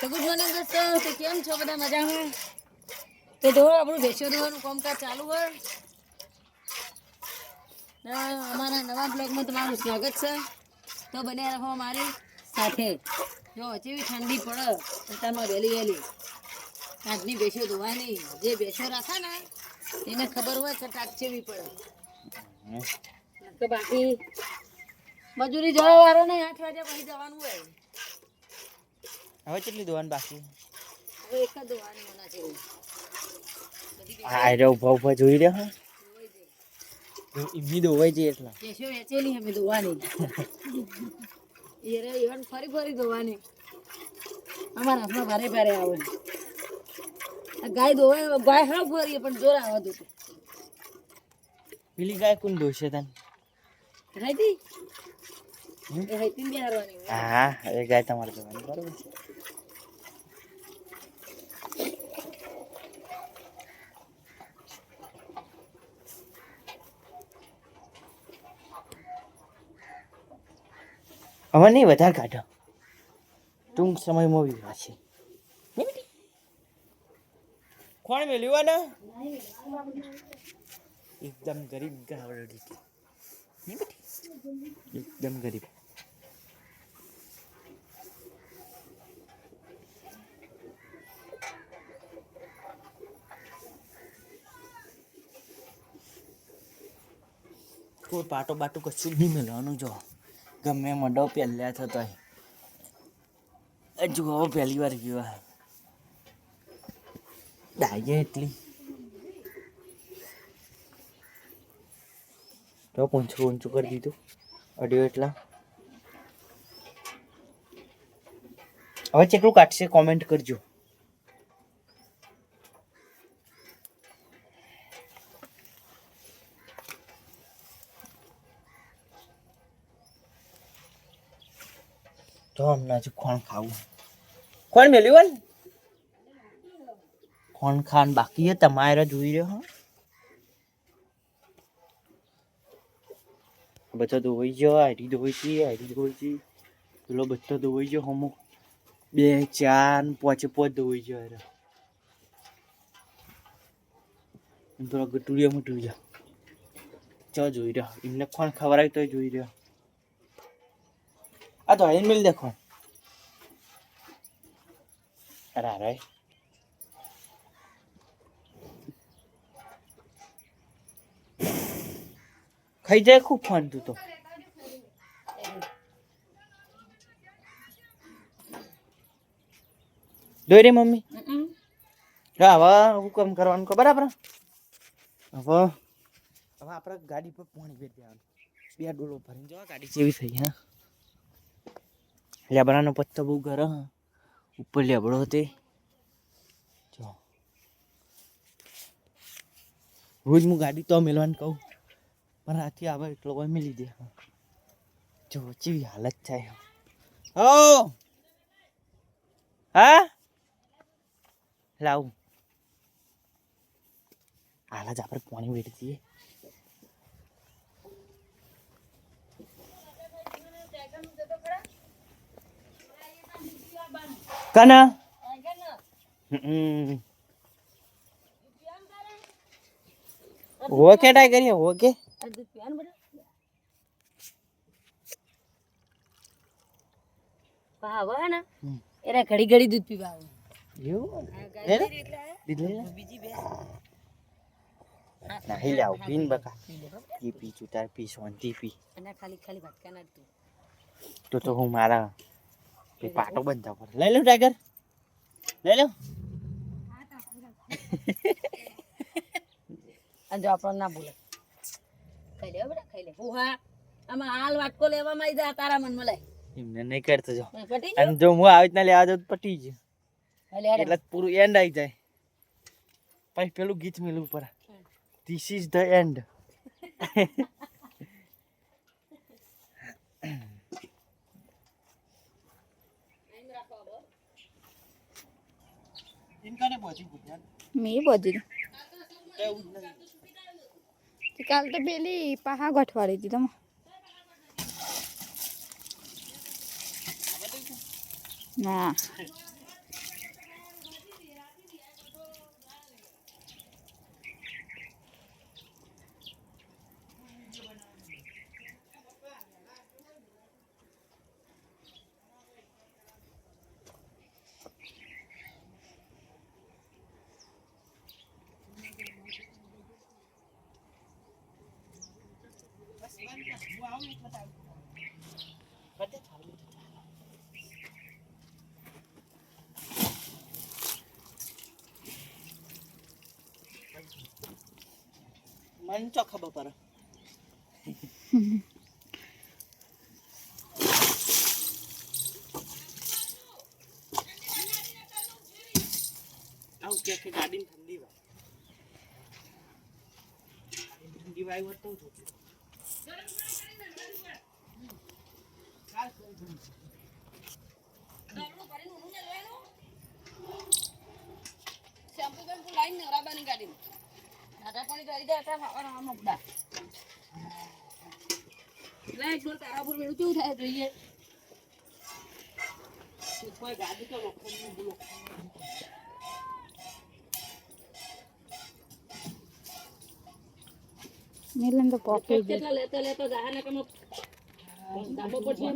તો good morning દોસ્તો તો કેમ છો બધા મજામાં? તો જો આપણું ભેંસો દોવાનું કામકાજ ચાલુ હોય. અમારા નવા બ્લોગમાં તમારું સ્વાગત છે. તો બને રહો મારી સાથે. જો જેવી ઠંડી પડે અત્યારમાં વહેલી વહેલી. આજની ભેંસો ધોવાની જે ભેંસો રાખે ને એને ખબર હોય કે ટાક ચેવી પડે. તો બાકી મજૂરી જવા વાળો નહીં આઠ વાગ્યા પછી જવાનું હોય. હવે કેટલી દોવાનું બાકી? હવે એક જ ધોવાની હોના છે હા રે ઊભા ઊભા જોઈ રહ્યા એમની દોવાઈ જઈએ એટલા. કેશો વેચેલી અમે ધોવાની એ રે ઈવન ફરી ફરી દોવાની. અમારા હાથમાં ભારે ભારે આવે આ ગાય દોવાય ગાય હા ફરી પણ જોર આવે તો. પેલી ગાય કોણ દોશે તને? રાઈતી એ રાઈતી બી હા એ ગાય તમારે દોવાની બરોબર હવે નહીં વધારે કાઢો. ટૂંક સમયમાં વિવાહ છે. કોણ મેલ્યું ને એકદમ ગરીબ ગાવડી નહીં એકદમ ગરીબ. કોઈ પાટો બાટો કશું જ નહીં મેળવાનું જો. ગમે મંડો પહેલા થતો હજુ હવે પહેલી વાર ગયો ડાયે એટલી. તો ઊંચું ઊંચું કરી દીધું. અડ્યો એટલા. હવે કેટલું કાઢશે? કોમેન્ટ કરજો. તો હમણાં હજુ ખોણ ખાવું ખોણ મેલ્યું ને? ખોણ ખાન બાકી તમારે જોઈ રહ્યો હા. બધા ધોવાઈ ગયો આરી ધોઈ છે આઈડી ધોઈ છે. પેલો બધો ધોવાઈ ગયો હમુક બે, ચાર પાંચે પાંચ ધોવાઈ ગયો અરે પેલો ગટુડિયા મટુડિયા ચ જોઈ રહ્યા. એમને કોણ ખવડાવી તો જોઈ રહ્યો. આ તો આઈને મિલ દેખો. અરે અરે ખાઈ જાય ખૂબ ફોન તું તો. દોઈ રે મમ્મી. હા હવે હુકમ કરવાનું કે બરાબર હવે હવે આપણે ગાડી પર પાણી ભરી દેવાનું. બે ડોલો ભરીને જવા ગાડી જેવી થઈ હા. લેબડાનો પત્તો બહુ ગરમ ઉપર લેબડો તે જો. રોજ હું ગાડી તો મેળવાનું કહું, પણ આથી આવે એટલો હોય મેલી દે. જો ચેવી હાલત થાય. હો. હા? લાવ. હાલ જ આપણે પાણી વેડી દઈએ કના હમ ઓકે ટ્રાય કરીએ ઓકે આ દૂધ પીવાનું બધા? પા હવે હે ને હમ. એને ઘડી ઘડી દૂધ પીવા આવે એવું આ લે ગાય લે. નથી એટલે આ દીધ લઈ લે બીજી બે નહીં લાવ પીન બકા ઈ પી છું તાર પી શાંતિ પી અને ખાલી ખાલી ભટકા ના તું તો તો હું મારા એ પાટો બંધ પર લઈ લો ટાઈગર લઈ લો અને જો આપણને ના ભૂલે ખાઈ લે બેટા ખાઈ લે ઉહા આમાં હાલ વાટકો લેવામાં આવી જા તારા મનમાં લાય એમને નહીં કરતો જો અને જો હું આવી રીતના લેવા જાઉં તો પટી ગયું એટલે જ પૂરું એન્ડ આવી જાય પછી પેલું ગીત મેલું પર ધીસ ઇઝ ધ એન્ડ મેં બધું કાલ તો પેલી પાહા ગોઠવાડી હતી તમે ના મને ચો ખબર પડે આવું કે કે ગાડી ઠંડી વાય ઠંડી વાય હોત તો જોતું. શેમ્પુ બેમ્પુ લાઈને જોઈએ કોઈ ગાડી તો લોખંડની બોલો નીલમ તો પોકી જાહે કમ ડાબો પછી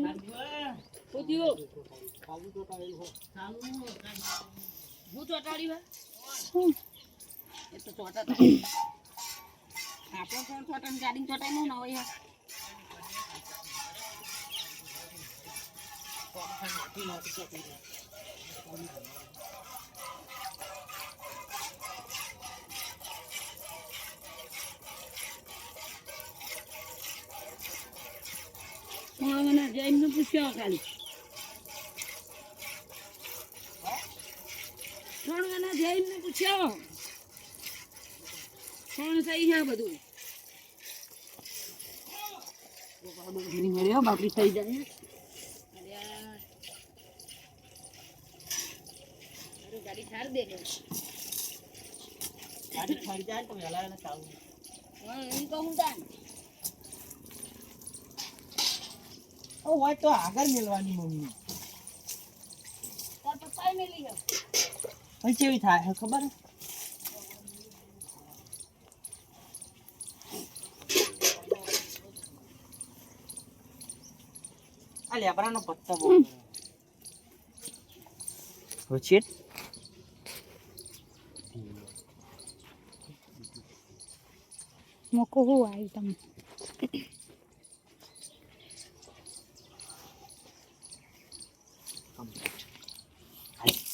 પૂછ્યું હું ચોટાડી વા એ તો ચોટા આપણો ફોન ચોટા ગાડી ચોટાઈ નું હોય મને જઈને પૂછ્યો ખાલી. ત્રણ વાના જઈને પૂછ્યો. કોણ થઈ છે બધું. બાપડી થઈ જાય. ગાડી ઠાર દે. ગાડી ઠરી જાય તો વેલા વહેલા ચાલુ હા એમ કહું તાન ઓ હોય તો આગળ મેળવાની મમ્મી. પપ્પાએ મેલી છે. પછી કેવી થાય છે ખબર? હે? આ લેબરાનો પત્તો બહુ મૂકો હું આવી તમે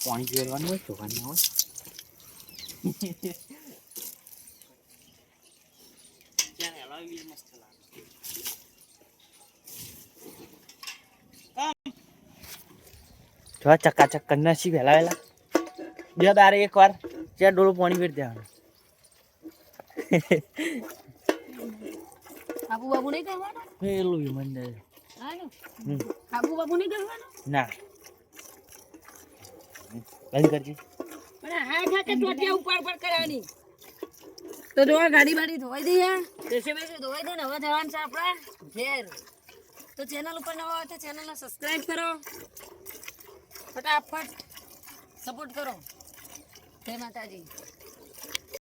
પાણી પીવાનું હોય ચોખાની હોય. ત્યાં જો ચકાચક કરી નાખી વહેલા વહેલા જો તારે એક વાર ચાર ડોલું પાણી પીર દેવાનું. આબુ બાબુ નહીં કરવાનો? પેલું મંદિર. આબુ બાબુ નહીં કરવાનો? ના. બંધ કરજે. તો ગાડી બાડી ધોવાઈ દઈએ બેસે ધોવાઈ દે ને હવે જવાનું છે આપણા ઘેર. તો ચેનલ ઉપર નવા હોય તો ચેનલને સબસ્ક્રાઈબ કરો. ફટાફટ સપોર્ટ કરો. જય માતાજી.